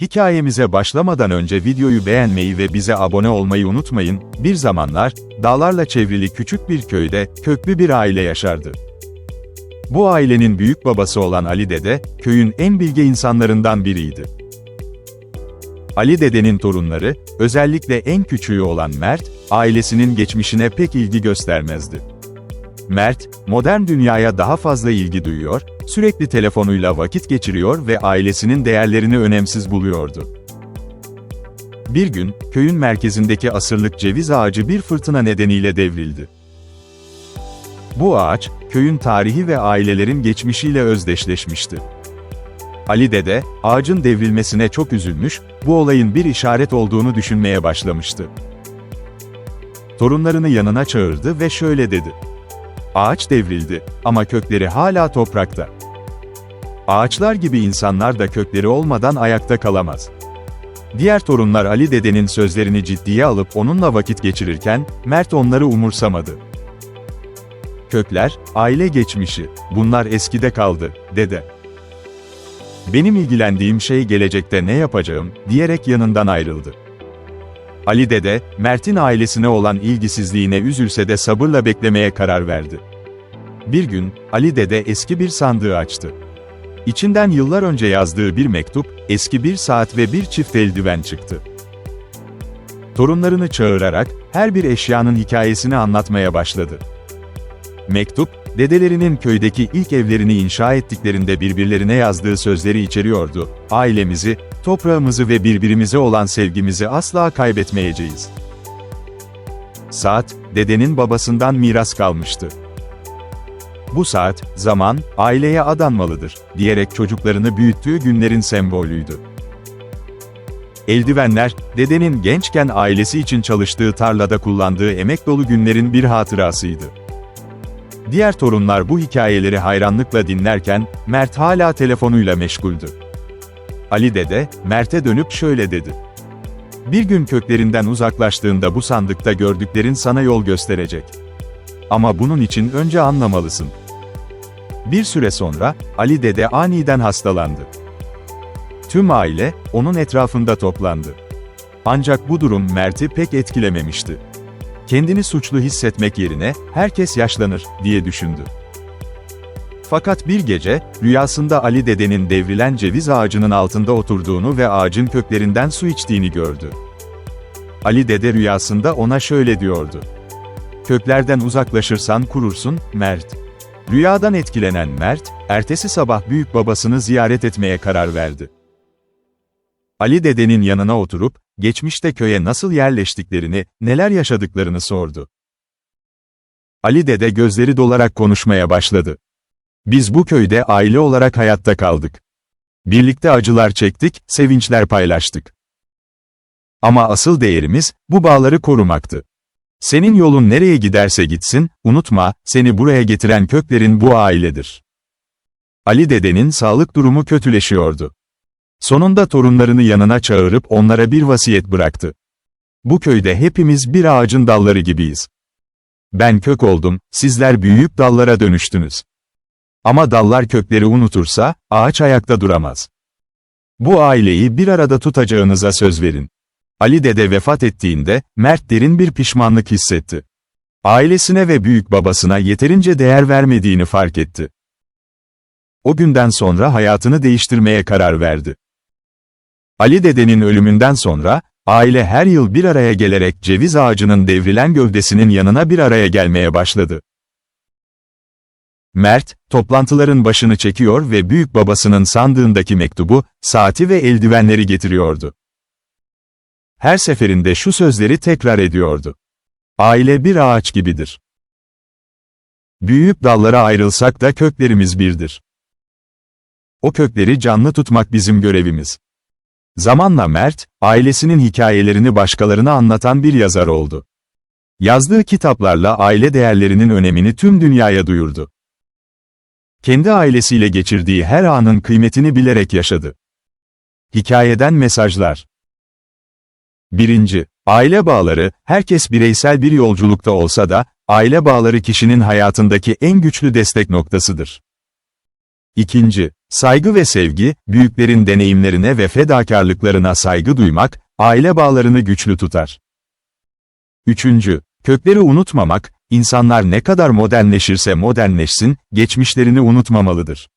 Hikayemize başlamadan önce videoyu beğenmeyi ve bize abone olmayı unutmayın. Bir zamanlar, dağlarla çevrili küçük bir köyde, köklü bir aile yaşardı. Bu ailenin büyük babası olan Ali Dede, köyün en bilge insanlarından biriydi. Ali Dede'nin torunları, özellikle en küçüğü olan Mert, ailesinin geçmişine pek ilgi göstermezdi. Mert, modern dünyaya daha fazla ilgi duyuyor, sürekli telefonuyla vakit geçiriyor ve ailesinin değerlerini önemsiz buluyordu. Bir gün, köyün merkezindeki asırlık ceviz ağacı bir fırtına nedeniyle devrildi. Bu ağaç, köyün tarihi ve ailelerin geçmişiyle özdeşleşmişti. Ali Dede, ağacın devrilmesine çok üzülmüş, bu olayın bir işaret olduğunu düşünmeye başlamıştı. Torunlarını yanına çağırdı ve şöyle dedi. Ağaç devrildi ama kökleri hala toprakta. Ağaçlar gibi insanlar da kökleri olmadan ayakta kalamaz. Diğer torunlar Ali dedenin sözlerini ciddiye alıp onunla vakit geçirirken, Mert onları umursamadı. Kökler, aile geçmişi, bunlar eskide kaldı, dede. Benim ilgilendiğim şey gelecekte ne yapacağım, diyerek yanından ayrıldı. Ali Dede, Mert'in ailesine olan ilgisizliğine üzülse de sabırla beklemeye karar verdi. Bir gün, Ali Dede eski bir sandığı açtı. İçinden yıllar önce yazdığı bir mektup, eski bir saat ve bir çift eldiven çıktı. Torunlarını çağırarak, her bir eşyanın hikayesini anlatmaya başladı. Mektup, dedelerinin köydeki ilk evlerini inşa ettiklerinde birbirlerine yazdığı sözleri içeriyordu. Ailemizi, toprağımızı ve birbirimize olan sevgimizi asla kaybetmeyeceğiz. Saat, dedenin babasından miras kalmıştı. Bu saat, zaman, aileye adanmalıdır, diyerek çocuklarını büyüttüğü günlerin sembolüydü. Eldivenler, dedenin gençken ailesi için çalıştığı tarlada kullandığı emek dolu günlerin bir hatırasıydı. Diğer torunlar bu hikayeleri hayranlıkla dinlerken, Mert hala telefonuyla meşguldü. Ali dede, Mert'e dönüp şöyle dedi. Bir gün köklerinden uzaklaştığında bu sandıkta gördüklerin sana yol gösterecek. Ama bunun için önce anlamalısın. Bir süre sonra, Ali dede aniden hastalandı. Tüm aile, onun etrafında toplandı. Ancak bu durum Mert'i pek etkilememişti. Kendini suçlu hissetmek yerine, herkes yaşlanır, diye düşündü. Fakat bir gece, rüyasında Ali dedenin devrilen ceviz ağacının altında oturduğunu ve ağacın köklerinden su içtiğini gördü. Ali dede rüyasında ona şöyle diyordu. Köklerden uzaklaşırsan kurursun, Mert. Rüyadan etkilenen Mert, ertesi sabah büyük babasını ziyaret etmeye karar verdi. Ali dedenin yanına oturup, geçmişte köye nasıl yerleştiklerini, neler yaşadıklarını sordu. Ali dede gözleri dolarak konuşmaya başladı. Biz bu köyde aile olarak hayatta kaldık. Birlikte acılar çektik, sevinçler paylaştık. Ama asıl değerimiz, bu bağları korumaktı. Senin yolun nereye giderse gitsin, unutma, seni buraya getiren köklerin bu ailedir. Ali dedenin sağlık durumu kötüleşiyordu. Sonunda torunlarını yanına çağırıp onlara bir vasiyet bıraktı. Bu köyde hepimiz bir ağacın dalları gibiyiz. Ben kök oldum, sizler büyüyüp dallara dönüştünüz. Ama dallar kökleri unutursa, ağaç ayakta duramaz. Bu aileyi bir arada tutacağınıza söz verin. Ali dede vefat ettiğinde, Mert derin bir pişmanlık hissetti. Ailesine ve büyük babasına yeterince değer vermediğini fark etti. O günden sonra hayatını değiştirmeye karar verdi. Ali dedenin ölümünden sonra, aile her yıl bir araya gelerek ceviz ağacının devrilen gövdesinin yanına bir araya gelmeye başladı. Mert, toplantıların başını çekiyor ve büyük babasının sandığındaki mektubu, saati ve eldivenleri getiriyordu. Her seferinde şu sözleri tekrar ediyordu. Aile bir ağaç gibidir. Büyüyüp dallara ayrılsak da köklerimiz birdir. O kökleri canlı tutmak bizim görevimiz. Zamanla Mert, ailesinin hikayelerini başkalarına anlatan bir yazar oldu. Yazdığı kitaplarla aile değerlerinin önemini tüm dünyaya duyurdu. Kendi ailesiyle geçirdiği her anın kıymetini bilerek yaşadı. Hikayeden mesajlar 1. Aile bağları, herkes bireysel bir yolculukta olsa da, aile bağları kişinin hayatındaki en güçlü destek noktasıdır. 2. Saygı ve sevgi, büyüklerin deneyimlerine ve fedakarlıklarına saygı duymak, aile bağlarını güçlü tutar. Üçüncü, kökleri unutmamak, insanlar ne kadar modernleşirse modernleşsin, geçmişlerini unutmamalıdır.